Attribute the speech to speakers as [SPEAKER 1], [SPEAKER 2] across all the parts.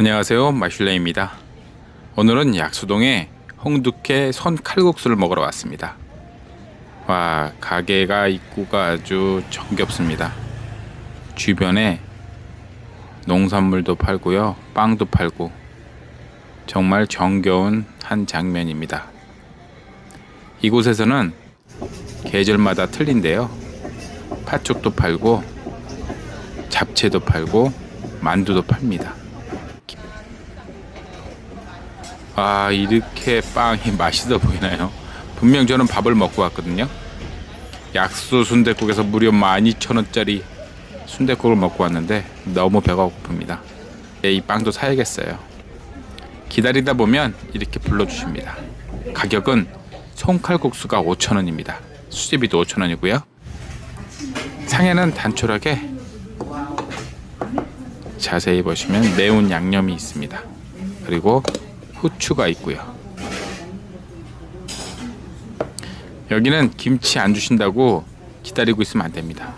[SPEAKER 1] 안녕하세요. 마슐레입니다. 오늘은 약수동에 홍두깨 선 칼국수를 먹으러 왔습니다. 와 가게가 입구가 아주 정겹습니다. 주변에 농산물도 팔고요 빵도 팔고 정말 정겨운 한 장면입니다. 이곳에서는 계절마다 틀린데요. 팥죽도 팔고 잡채도 팔고 만두도 팝니다 아 이렇게 빵이 맛있어 보이나요? 분명 저는 밥을 먹고 왔거든요. 약수 순대국에서 무려 12,000원짜리 순대국을 먹고 왔는데 너무 배가 고픕니다. 예, 이 빵도 사야겠어요. 기다리다 보면 이렇게 불러주십니다. 가격은 손칼국수가 5,000원입니다. 수제비도 5,000원이고요. 상에는 단촐하게 자세히 보시면 매운 양념이 있습니다. 그리고 후추가 있고요. 여기는 김치 안 주신다고 기다리고 있으면 안 됩니다.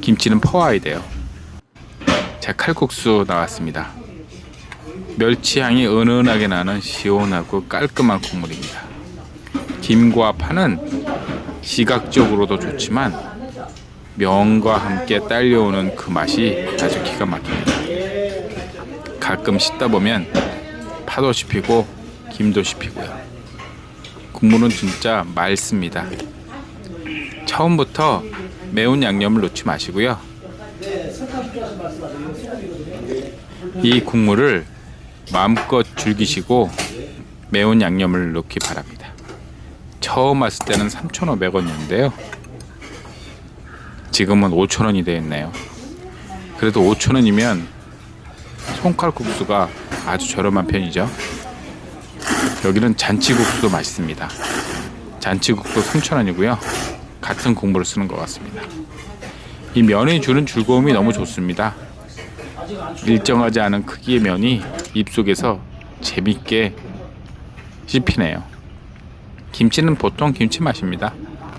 [SPEAKER 1] 김치는 퍼와야 돼요. 자, 칼국수 나왔습니다. 멸치 향이 은은하게 나는 시원하고 깔끔한 국물입니다. 김과 파는 시각적으로도 좋지만 면과 함께 딸려오는 그 맛이 아주 기가 막힙니다. 가끔 씻다 보면 파도 씹히고 김도 씹히고요. 국물은 진짜 맑습니다. 처음부터 매운 양념을 넣지 마시고요. 이 국물을 마음껏 즐기시고 매운 양념을 넣기 바랍니다. 처음 왔을 때는 3,500원이었는데요. 지금은 5,000원이 되었네요. 그래도 5,000원이면 손칼국수가 아주 저렴한 편이죠. 여기는 잔치국수도 맛있습니다. 잔치국도 3,000원이고요. 같은 국물을 쓰는 것 같습니다. 이 면이 주는 즐거움이 너무 좋습니다. 일정하지 않은 크기의 면이 입속에서 재밌게 씹히네요. 김치는 보통 김치 맛입니다.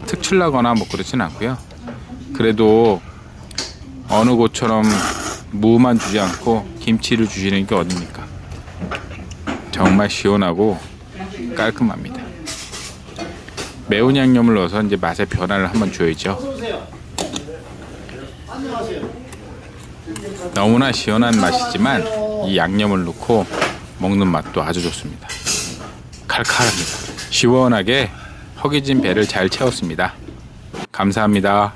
[SPEAKER 1] 특출나거나 뭐 그렇진 않고요. 그래도 어느 곳처럼 무만 주지 않고 김치를 주시는 게 어딥니까? 정말 시원하고 깔끔합니다. 매운 양념을 넣어서 이제 맛의 변화를 한번 줘야죠. 너무나 시원한 맛이지만 이 양념을 넣고 먹는 맛도 아주 좋습니다. 칼칼합니다. 시원하게 허기진 배를 잘 채웠습니다. 감사합니다.